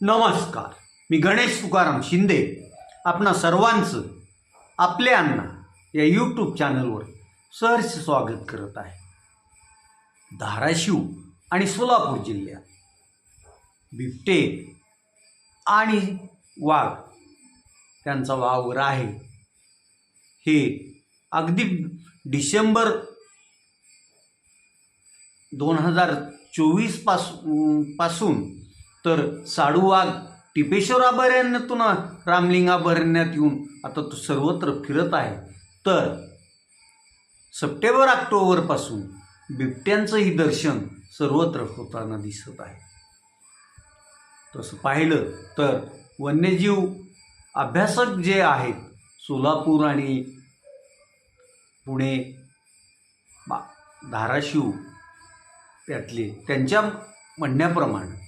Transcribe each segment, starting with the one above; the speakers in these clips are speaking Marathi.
नमस्कार. मी गणेश तुकाराम शिंदे. आपणा सर्वांचं आपले अण्णा या यूट्यूब चॅनलवर सहर्ष स्वागत करत आहे. धाराशिव आणि सोलापूर जिल्ह्यात. बिबटे आणि वाघ त्यांचा वावर आहे. हे अगदी डिसेंबर दोन हजार चोवीसपासून पासून तर साडूवाघ टिपेश्वर अभयारण्यातून रामलिंग अभयारण्यात येऊन आता तो सर्वत्र फिरत आहे. तर सप्टेंबर ऑक्टोबरपासून बिबट्यांचंही दर्शन सर्वत्र होताना दिसत आहे. तसं पाहिलं तर वन्यजीव अभ्यासक जे आहेत सोलापूर आणि पुणे बा धाराशिव यातले त्यांच्या म्हणण्याप्रमाणे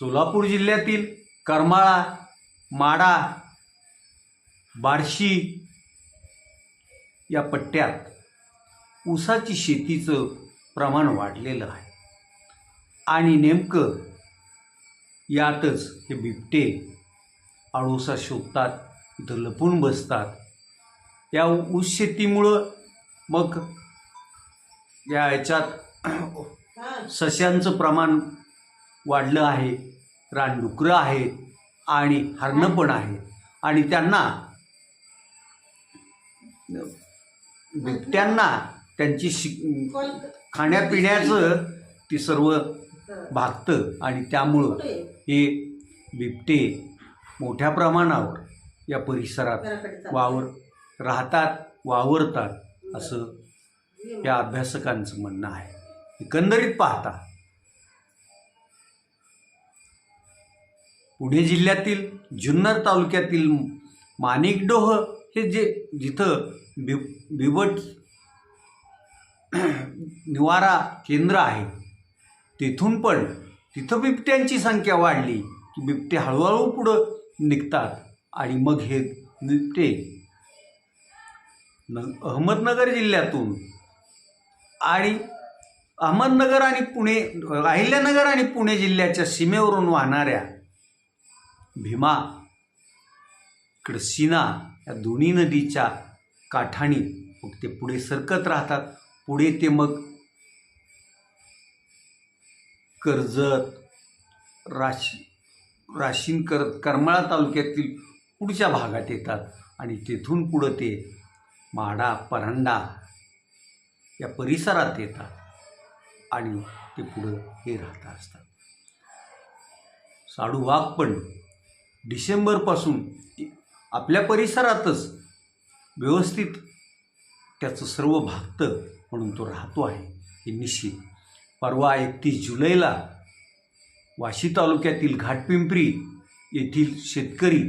सोलापूर जिल्ह्यातील करमाळा माडा बार्शी या पट्ट्यात ऊसाची शेतीचं प्रमाण वाढलेलं आहे. आणि नेमकं यातच हे बिबटे आडोसा शोधतात इथं लपून बसतात. या ऊस शेतीमुळं मग या ह्याच्यात सस्यांचं प्रमाण वाढलं आहे. रानडुकरं आहेत आणि हरणं पण आहेत. आणि त्यांना बिबट्यांना त्यांची शि खाण्यापिण्याचं ते सर्व भागतं आणि त्यामुळं हे बिबटे मोठ्या प्रमाणावर या परिसरात वावर राहतात वावरतात असं या अभ्यासकांचं म्हणणं आहे. एकंदरीत पाहता पुणे जिल्ह्यातील जुन्नर तालुक्यातील माणिकडोह हे जे जिथं बि बिबट निवारा केंद्र आहे तेथून पण तिथं बिबट्यांची संख्या वाढली की बिबटे हळूहळू पुढं निघतात आणि मग हे बिबटे न अहमदनगर जिल्ह्यातून आणि अहमदनगर आणि पुणे अहिल्यानगर आणि पुणे जिल्ह्याच्या सीमेवरून वाहणाऱ्या भीमा इकडं सीना या दोन्ही नदीच्या काठाणी मग ते पुढे सरकत राहतात. पुढे ते मग कर्जत राशी राशीन कर करमाळा तालुक्यातील पुढच्या भागात येतात. आणि तेथून पुढं ते माडा परांडा या परिसरात येतात. आणि ते पुढं हे राहत असतात. साडू वाघ पण डिसेंबरपासून आपल्या परिसरातच व्यवस्थित त्याचं सर्व भागतं म्हणून तो राहतो आहे हे निश्चित. परवा एकतीस जुलैला वाशी तालुक्यातील घाटपिंपरी येथील शेतकरी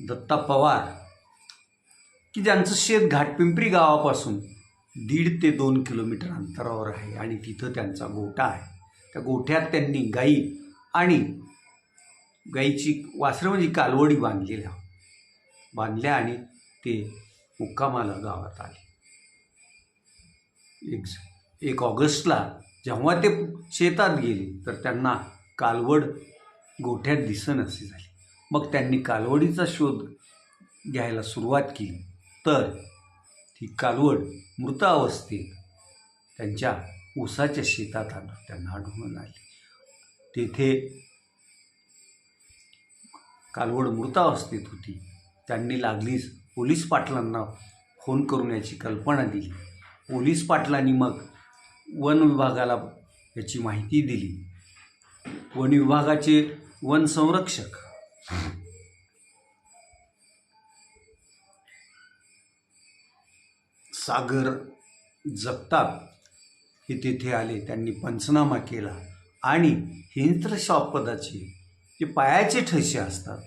दत्ता पवार की ज्यांचं शेत घाटपिंपरी गावापासून दीड ते दोन किलोमीटर अंतरावर आहे आणि तिथं त्यांचा गोटा आहे. त्या गोठ्यात त्यांनी गाई आणि गाईची वासरं म्हणजे कालवडी बांधलेल्या बांधल्या आणि ते मुक्कामाला गावात आले. एक एक ऑगस्टला जेव्हा ते शेतात गेले तर त्यांना कालवड गोठ्यात दिसन असे झाली. मग त्यांनी कालवडीचा शोध घ्यायला सुरुवात केली. तर ती कालवड मृत अवस्थेत त्यांच्या ऊसाच्या शेतात आलं त्यांना आढळून आली. तेथे कालवड मृतावस्थेत होती. त्यांनी लागलीच पोलीस पाटलांना फोन करून याची कल्पना दिली. पोलीस पाटलांनी मग वन विभागाला याची माहिती दिली. वन विभागाचे वन संरक्षक सागर जगताप की तिथे आले त्यांनी पंचनामा केला. आणि हिंस्त्र जे पायाचे ठसे असतात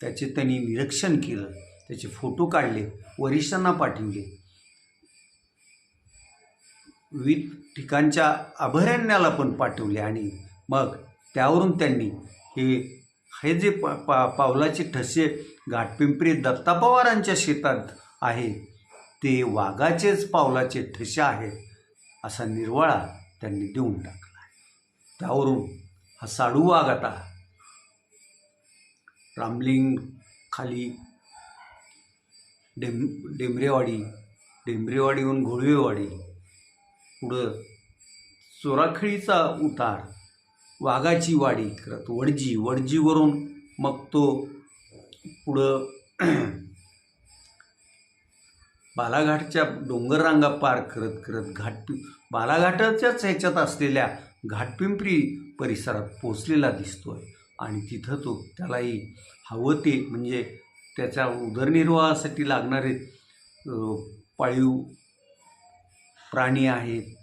त्याचे त्यांनी निरीक्षण केलं. त्याचे फोटो काढले वरिष्ठांना पाठवले विविध ठिकाणच्या अभयारण्याला पण पाठवले आणि मग त्यावरून त्यांनी हे हे जे पा पा पावलाचे ठसे घाटपिंपरी दत्ता पवारांच्या शेतात आहे ते वाघाचेच पावलाचे ठसे आहेत. असा निर्वाळा त्यांनी देऊन टाकला. त्यावरून हा साडू वाघ आता रामलिंग खाली डेम डेंबरेवाडी डेंबरेवाडीहून घोळवेवाडी पुढं चोराखळीचा उतार वाघाची वाडी करत वडजी वडजीवरून मग तो पुढं बालाघाटच्या डोंगररांगा पार करत करत घाटपिं बालाघाटाच्याच ह्याच्यात असलेल्या घाटपिंपरी परिसरात पोचलेला आहे आणि तिथं तो त्यालाही हवं ते म्हणजे त्याच्या उदरनिर्वाहासाठी लागणारे पाळीव प्राणी आहेत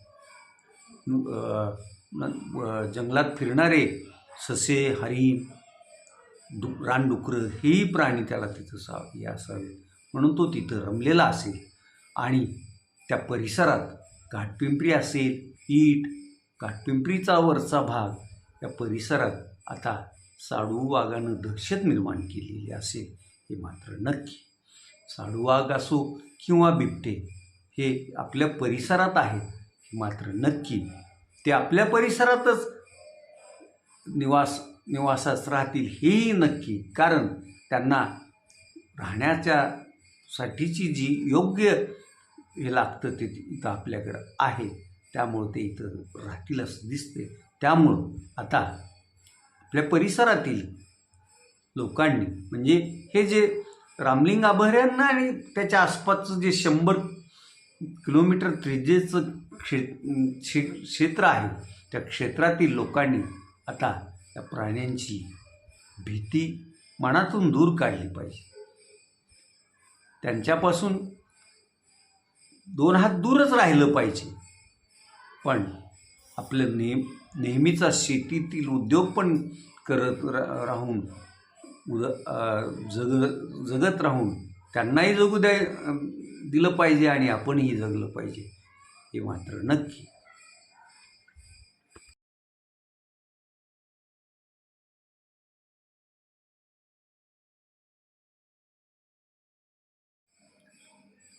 न- जंगलात फिरणारे ससे हरिण डु रानडुकरं हेही प्राणी त्याला तिथं सा हे असावे म्हणून तो तिथं रमलेला असेल. आणि त्या परिसरात घाटपिंपरी असेल ईट घाटपिंपरीचा वरचा भाग या परिसरात आता साडू वाघानं दहशत निर्माण केलेली असेल हे मात्र नक्की. साडू वाघ असो किंवा बिबटे हे आपल्या परिसरात आहेत हे मात्र नक्की. ते आपल्या परिसरातच निवास निवासात राहतील हेही नक्की. कारण त्यांना राहण्याच्या साठीची जी योग्य हे लागतं ते इथं आपल्याकडं आहे. त्यामुळं ते इथं राहतील असं दिसते त्यामुळं आता आपल्या परिसरातील लोकांनी म्हणजे हे जे रामलिंग अभयारण्य आणि त्याच्या आसपासचं जे शंभर किलोमीटर त्रिजेचं क्षे क्षे क्षेत्र आहे त्या क्षेत्रातील लोकांनी आता त्या प्राण्यांची भीती मनातून दूर काढली पाहिजे. त्यांच्यापासून दोन हात दूरच राहिलं पाहिजे. पण आपलं नेह नेहमीचा शेतीतील उद्योग पण करत रा राहून उद जग जगत राहून त्यांनाही जगू द्या दिलं पाहिजे आणि आपणही जगलं पाहिजे. हे मात्र नक्की.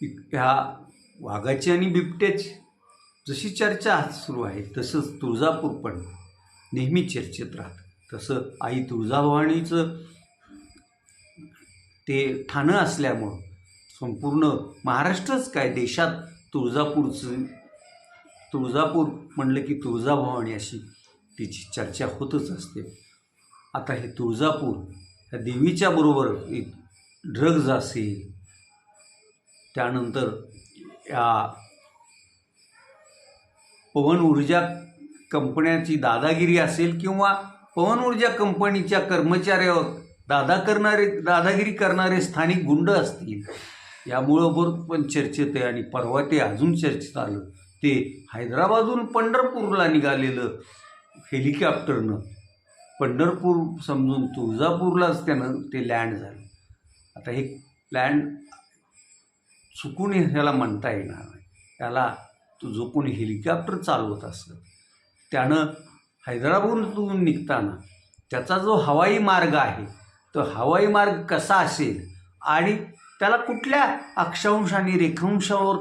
ह्या वाघाची आणि बिबट्याची जशी चर्चा आज सुरू आहे तसंच तुळजापूर पण नेहमी चर्चेत राहतं. तसं आई तुळजाभवानीचं ते ठाणं असल्यामुळं संपूर्ण महाराष्ट्रच काय देशात तुळजापूरचं तुळजापूर म्हणलं की तुळजाभवानी अशी तिची चर्चा होतच असते. आता हे तुळजापूर ह्या देवीच्या बरोबर एक ड्रग्ज असेल त्यानंतर या पवन ऊर्जा कंपन्याची दादागिरी असेल किंवा पवन ऊर्जा कंपनीच्या कर्मचाऱ्यावर दादा करणारे दादागिरी करणारे स्थानिक गुंड असतील यामुळं बरोबर पण चर्चेत आहे आणि परवा ते अजून चर्चेत आलं. ते हैदराबादहून पंढरपूरला निघालेलं हेलिकॉप्टरनं. पंढरपूर समजून तुळजापूरलाच त्यानं ते लँड झालं. आता हे लँड चुकून ह्याला म्हणता येणार नाही. त्याला तो जो हेलिकॉप्टर चालवत असत त्यानं हैदराबादहून निघताना त्याचा जो हवाई मार्ग आहे तो हवाई मार्ग कसा असेल आणि त्याला कुठल्या अक्षांश आणि रेखांशावर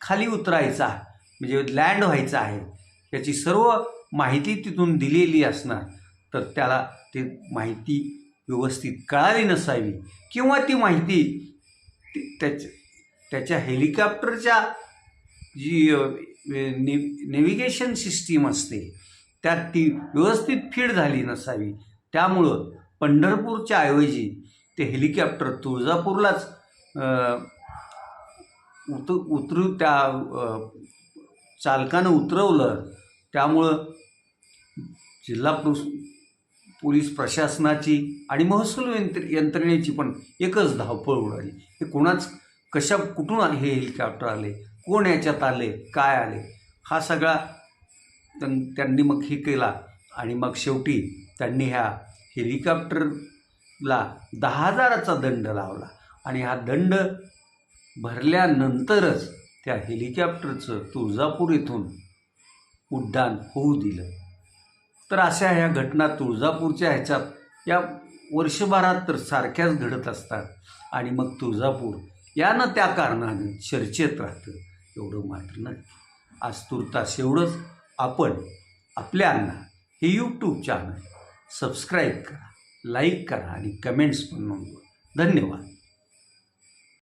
खाली उतरायचा म्हणजे लँड व्हायचा आहे याची सर्व माहिती तिथून दिलेली असणार तर त्याला ते माहिती व्यवस्थित कळाली नसावी किंवा ती माहिती ती त्याच्या त्याच्या हेलिकॉप्टरच्या जी ने नेव्हिगेशन सिस्टीम असते त्यात ती व्यवस्थित फीड झाली नसावी. त्यामुळं पंढरपूरच्या ऐवजी ते हेलिकॉप्टर तुळजापूरलाच उत उतरू त्या चालकानं उतरवलं. त्यामुळं जिल्हा पुरुष पोलीस प्रशासनाची आणि महसूल यंत्र यंत्रणेची पण एकच धावपळ उडाली. हे कोणाच कशा कुठून हे हेलिकॉप्टर आले कोण याच्यात आले काय आले? हा सगळा त्यां त्यांनी मग हे केला आणि मग शेवटी त्यांनी ह्या हेलिकॉप्टरला दहा हजाराचा दंड लावला. आणि हा दंड भरल्यानंतरच त्या हेलिकॉप्टरचं तुळजापूर येथून उड्डाण होऊ दिलं. तर अशा ह्या घटना तुळजापूरच्या ह्याच्यात या वर्षभरात तर सारख्याच घडत असतात. आणि मग तुळजापूर यानं त्या कारणानं चर्चेत राहतं. एवढं मात्र नाही. आज तुर्तास एवढंच. आपण आपल्यांना हे यूट्यूब चॅनल सबस्क्राईब करा लाईक करा आणि कमेंट्स पण नोंदवा. धन्यवाद.